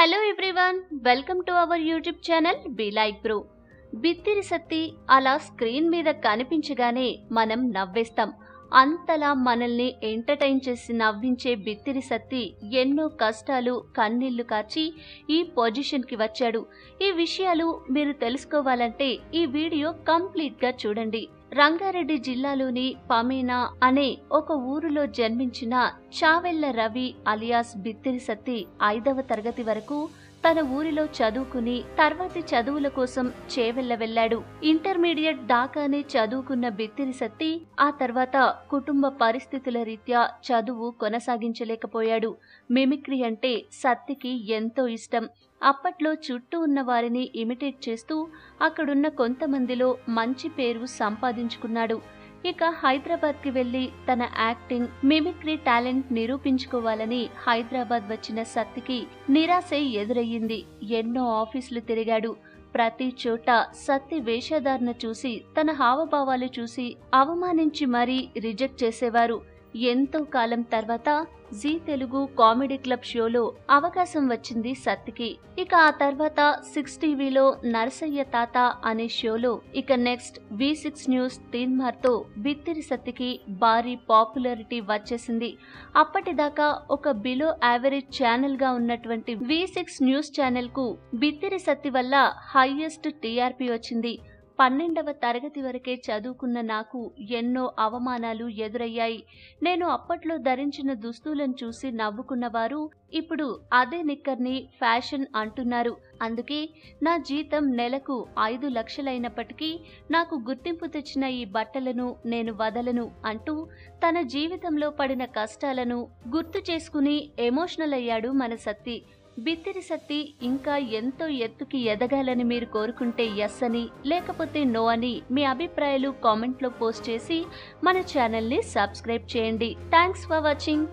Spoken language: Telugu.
Hello everyone welcome to our YouTube channel be like pro Bithiri Sathi అలా స్క్రీన్ మీద కనిపించగానే మనం నవ్వేస్తాం. అంతలా మనల్ని ఎంటర్టైన్ చేసి నవ్వించే బిత్తిరి సత్తి ఎన్నో కష్టాలు కన్నీళ్ళు కార్చి ఈ పొజిషన్కి వచ్చాడు. ఈ విషయాలు మీరు తెలుసుకోవాలంటే ఈ వీడియో కంప్లీట్గా చూడండి. రంగారెడ్డి జిల్లాలోని పమేనా అనే ఒక ఊరిలో జన్మించిన చావెళ్ళ రవి అలియాస్ బిత్తిరి సత్తి ఐదవ తరగతి వరకు తన ఊరిలో చదువుకుని తర్వాతి చదువుల కోసం చేవెళ్ళ వెళ్ళాడు ఇంటర్మీడియట్ దాకానే చదువుకున్న బిత్తిరి సత్తి ఆ తర్వాత కుటుంబ పరిస్థితుల రీత్యా చదువు కొనసాగించలేకపోయాడు. మిమిక్రీ అంటే సత్తికి ఎంతో ఇష్టం. అప్పట్లో చుట్టూ ఉన్న వారిని ఇమిటేట్ చేస్తూ అక్కడున్న కొంతమందిలో మంచి పేరు సంపాదించుకున్నాడు. ఇక హైదరాబాద్కి వెళ్ళి తన యాక్టింగ్ మిమిక్రీ టాలెంట్ నిరూపించుకోవాలని హైదరాబాద్ వచ్చిన సత్తికి నిరాశ ఎదురయ్యింది. ఎన్నో ఆఫీసులు తిరిగాడు. ప్రతి చోట సత్తి వేషధారణ చూసి తన హావభావాలు చూసి అవమానించి మరీ రిజెక్ట్ చేసేవారు. ఎంతో కాలం తర్వాత జీ తెలుగు కామెడీ క్లబ్ షోలో అవకాశం వచ్చింది సత్తికి. ఇక ఆ తర్వాత సిక్స్ టీవీలో నరసయ్య తాత అనే షోలో ఇక నెక్స్ట్ వి సిక్స్ న్యూస్ తీన్మార్తో బిత్తిరి సత్తికి భారీ పాపులారిటీ వచ్చేసింది. అప్పటిదాకా ఒక బిలో యావరేజ్ ఛానల్గా ఉన్నటువంటి వి సిక్స్ న్యూస్ ఛానల్కు బిత్తిరి సత్తి వల్ల హైయెస్ట్ టీఆర్పీ వచ్చింది. పన్నెండవ తరగతి వరకే చదువుకున్న నాకు ఎన్నో అవమానాలు ఎదురయ్యాయి. నేను అప్పట్లో ధరించిన దుస్తులను చూసి నవ్వుకున్నవారు ఇప్పుడు అదే నిక్కర్ని ఫ్యాషన్ అంటున్నారు. అందుకే నా జీతం నెలకు ఐదు లక్షలైనప్పటికీ నాకు గుర్తింపు తెచ్చిన ఈ బట్టలను నేను వదలను అంటూ తన జీవితంలో పడిన కష్టాలను గుర్తు చేసుకుని ఎమోషనల్ అయ్యాడు మన సత్తి. బిత్తిరి శక్తి ఇంకా ఎంతో ఎత్తుకి ఎదగాలని మీరు కోరుకుంటే ఎస్ అని లేకపోతే నో అని మీ అభిప్రాయాలు కామెంట్లో పోస్ట్ చేసి మన ఛానల్ని సబ్స్క్రైబ్ చేయండి. Thanks for watching